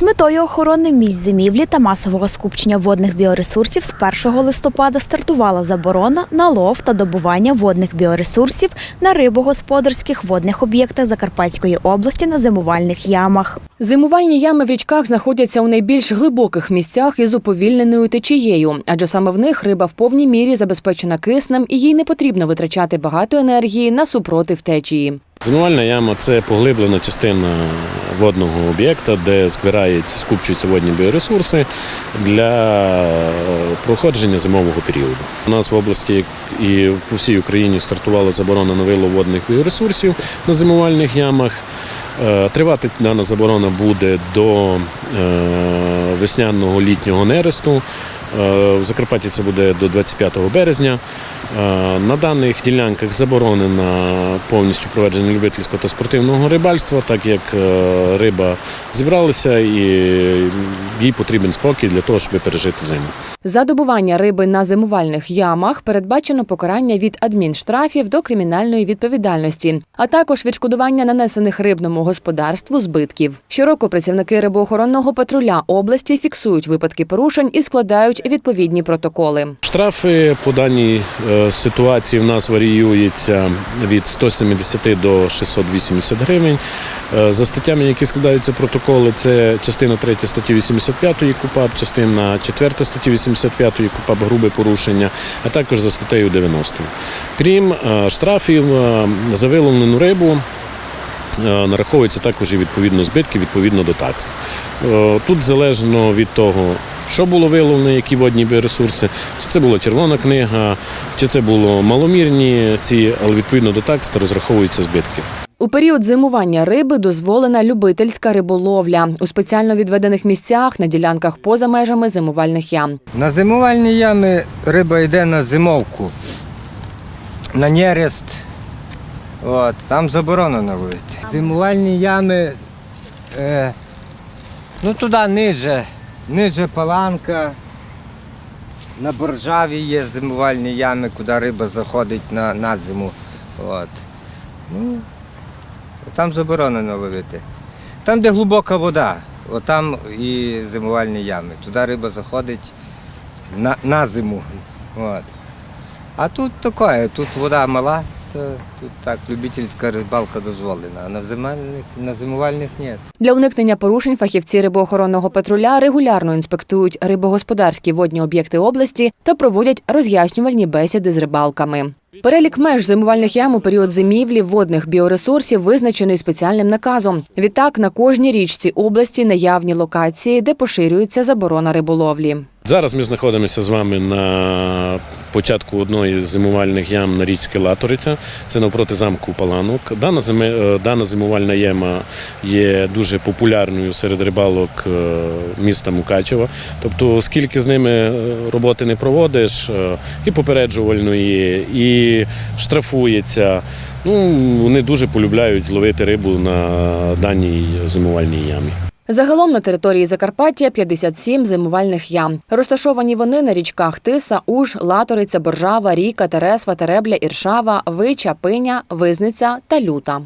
З метою охорони місць зимівлі та масового скупчення водних біоресурсів з 1 листопада стартувала заборона на лов та добування водних біоресурсів на рибогосподарських водних об'єктах Закарпатської області на зимувальних ямах. Зимувальні ями в річках знаходяться у найбільш глибоких місцях із уповільненою течією, адже саме в них риба в повній мірі забезпечена киснем і їй не потрібно витрачати багато енергії на супротив течії. Зимувальна яма це поглиблена частина водного об'єкта, де збираються, скупчуються водні біоресурси для е, проходження зимового періоду. У нас в області і по всій Україні стартувала заборона на вилов водних біоресурсів на зимувальних ямах. Е, Тривати дана заборона буде до е, весняного літнього нересту. Е, В Закарпатті це буде до 25 березня. Е, На даних ділянках заборонено повністю проведення любительського та спортивного рибальства, так як е, риба зібралася і їй потрібен спокій для того, щоб пережити зиму. За добування риби на зимувальних ямах передбачено покарання від адмінштрафів до кримінальної відповідальності, а також відшкодування нанесених рибному господарству збитків. Щороку працівники рибоохоронного патруля області фіксують випадки порушень і складають відповідні протоколи. Штрафи по даній е, ситуації в нас варіюються від 170 до 680 гривень. Е, За статтями, які складаються протоколи, це частина 3 статті 85 КУПАП, частина 4 статті 85 КУПАП грубе порушення, а також за статтею 90. Крім е, штрафів е, за виловлену рибу. е, Нараховуються також і відповідно збитки відповідно до такс. Тут залежно від того, що було виловлено, які водні біоресурси, чи це була червона книга, чи це було маломірні ці, але відповідно до такс розраховуються збитки. У період зимування риби дозволена любительська риболовля у спеціально відведених місцях на ділянках поза межами зимувальних ям. На зимувальні ями риба йде на зимовку, на нерест. От, там заборонено ловити. Зимувальні ями, е, ну туди ниже, ниже паланка. На боржаві є зимувальні ями, куди риба заходить на, на зиму. От. Ну, там заборонено ловити. Там, де глибока вода, отам і зимувальні ями. Туди риба заходить на, на зиму. От. А тут таке, тут вода мала, то тут так, любительська рибалка дозволена, а на, зимальних, на зимувальних ні. Для уникнення порушень фахівці рибоохоронного патруля регулярно інспектують рибогосподарські водні об'єкти області та проводять роз'яснювальні бесіди з рибалками. Перелік меж зимувальних ям у період зимівлі водних біоресурсів визначений спеціальним наказом. Відтак на кожній річці області наявні локації, де поширюється заборона риболовлі. Зараз ми знаходимося з вами на початку одної з зимувальних ям на річці Латориця. Це навпроти замку Паланок. Дана, е, дана зимувальна яма є дуже популярною серед рибалок е, міста Мукачева. Тобто, скільки з ними е, роботи не проводиш, і попереджувальної, і штрафується. Ну, вони дуже полюбляють ловити рибу на даній зимувальній ямі. Загалом на території Закарпаття 57 зимувальних ям. Розташовані вони на річках Тиса, Уж, Латориця, Боржава, Ріка, Тересва, Теребля, Іршава, Вича, Пиня, Визниця та Люта.